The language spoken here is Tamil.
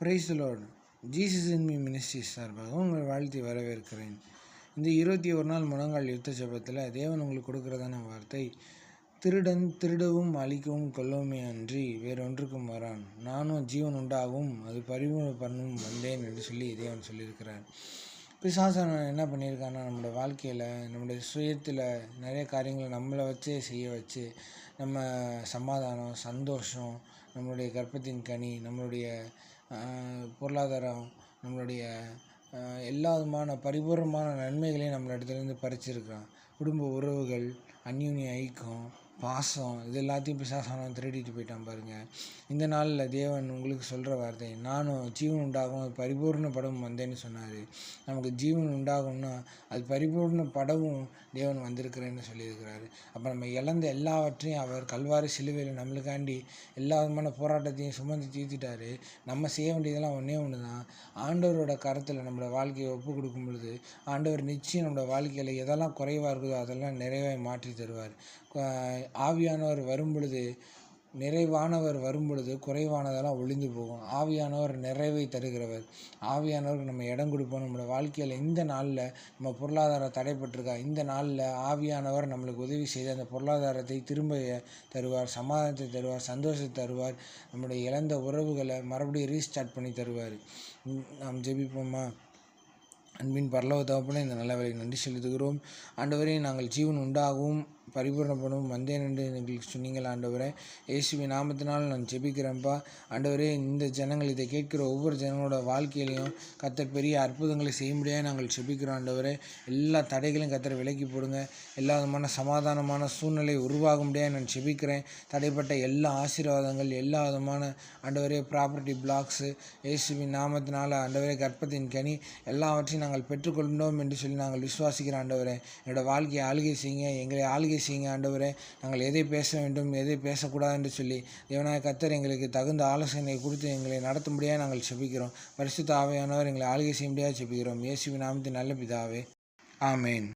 Praise Lord Jesus in me ministry சார்பாக உங்கள் வாழ்த்தி வரவேற்கிறேன். இந்த இருபத்தி ஒரு நாள் முழங்கால் யுத்த ஜபத்தில் தேவன் உங்களுக்கு கொடுக்குறதான வார்த்தை திருடன் திருடவும் அழிக்கவும் கொல்லவுமே அன்றி வேறொன்றுக்கும் வரான். நானும் ஜீவன் உண்டாகவும் அது பரிமூல பண்ணும் வந்தேன் என்று சொல்லி தேவன் சொல்லியிருக்கிறார். பிசாசன் என்ன பண்ணியிருக்கான்னா நம்மளோட வாழ்க்கையில் நம்மளுடைய சுயத்தில் நிறைய காரியங்களை நம்மளை வச்சே செய்ய வச்சு நம்ம சமாதானம் சந்தோஷம் நம்மளுடைய கர்ப்பத்தின் கனி நம்மளுடைய பொருளாதாரம் நம்மளுடைய எல்லா விதமான பரிபூர்ணமான நன்மைகளையும் நம்மளிடத்துலேருந்து பறிச்சிருக்கான் குடும்ப உறவுகள் அந்யூன்ய ஐக்கியம் பாசம் இது எல்லாத்தையும் பிசாசானவன் திருடிட்டு போயிட்டான் பாருங்கள் இந்த நாளில் தேவன் உங்களுக்கு சொல்கிற வார்த்தை நானும் ஜீவன் உண்டாகும் அது பரிபூர்ண படமும் வந்தேன்னு சொன்னார். நமக்கு ஜீவன் உண்டாகும்னா அது பரிபூர்ண படமும் தேவன் வந்திருக்கிறேன்னு சொல்லியிருக்கிறாரு. அப்போ நம்ம இழந்த எல்லாவற்றையும் அவர் கல்வாரி சிலுவையில் நம்மளுக்காண்டி எல்லா விதமான போராட்டத்தையும் சுமந்து தீர்த்திட்டாரு. நம்ம செய்ய வேண்டியதெல்லாம் ஒன்றே ஒன்று தான் ஆண்டவரோட கரத்தில் நம்மளோட வாழ்க்கையை ஒப்பு கொடுக்கும் பொழுது ஆண்டவர் நிச்சயம் நம்மளோட வாழ்க்கையில் எதெல்லாம் குறைவாக இருக்குதோ அதெல்லாம் நிறைவாக மாற்றி தருவார். ஆவியானவர் வரும் பொழுது நிறைவானவர் வரும் பொழுது குறைவானதெல்லாம் ஒளிந்து போகும். ஆவியானவர் நிறைவை தருகிறவர். ஆவியானவருக்கு நம்ம இடம் கொடுப்போம். நம்மளோட வாழ்க்கையில் இந்த நாளில் நம்ம பொருளாதாரம் தடைப்பட்டிருக்கா இந்த நாளில் ஆவியானவர் நம்மளுக்கு உதவி செய்து அந்த பொருளாதாரத்தை திரும்ப தருவார் சமாதானத்தை தருவார் சந்தோஷத்தை தருவார் நம்முடைய இழந்த உறவுகளை மறுபடியும் ரீஸ்டார்ட் பண்ணி தருவார். நாம் ஜெபிப்போமா? அன்பின் பரலவ தகப்பன இந்த நல்ல வேலை நன்றி செலுத்துகிறோம். ஆண்டவரே நாங்கள் ஜீவன் உண்டாகவும் பரிபூர்ணப்படும். வந்தேன் என்று எங்களுக்கு சொன்னீங்கள் ஆண்டவரே. இயேசுவி நாமத்தினால் நான் ஜெபிக்கிறேன்ப்பா ஆண்டவரே இந்த ஜனங்கள் இதை கேட்கிற ஒவ்வொரு ஜனங்களோட வாழ்க்கையிலையும் கத்தர் பெரிய அற்புதங்களை செய்ய முடியாது நாங்கள் ஜெபிக்கிறோம் ஆண்டவரே. எல்லா தடைகளையும் கத்தர் விலக்கி போடுங்க. எல்லா விதமான சமாதானமான சூழ்நிலை உருவாக முடியாது நான் ஜெபிக்கிறேன். தடைப்பட்ட எல்லா ஆசீர்வாதங்கள் எல்லா விதமான ஆண்டவரே ப்ராப்பர்ட்டி பிளாக்ஸு ஏசுபி நாமத்தினால் ஆண்டவரே கற்பத்தின் கனி எல்லாவற்றையும் நாங்கள் பெற்றுக்கொண்டோம் என்று சொல்லி நாங்கள் விசுவாசிக்கிறோம் ஆண்டவரே. என்னோட வாழ்க்கையை ஆளுகை செய்யுங்க. எங்களை ஆளுகை செய்யுங்க ஆண்டவரே. நாங்கள் எதை பேச வேண்டும் எதை பேசக்கூடாது என்று சொல்லி தேவனாய கத்தர் எங்களுக்கு தகுந்த ஆலோசனை கொடுத்து எங்களை நடத்தும்படியாக நாங்கள் செபிக்கிறோம். பரிசுத்த ஆவையானவர் எங்களை ஆளுகை செய்யும்படியாக செபிக்கிறோம். இயேசுவின் நாமத்தின் நல்ல பிதாவே. ஆமேன்.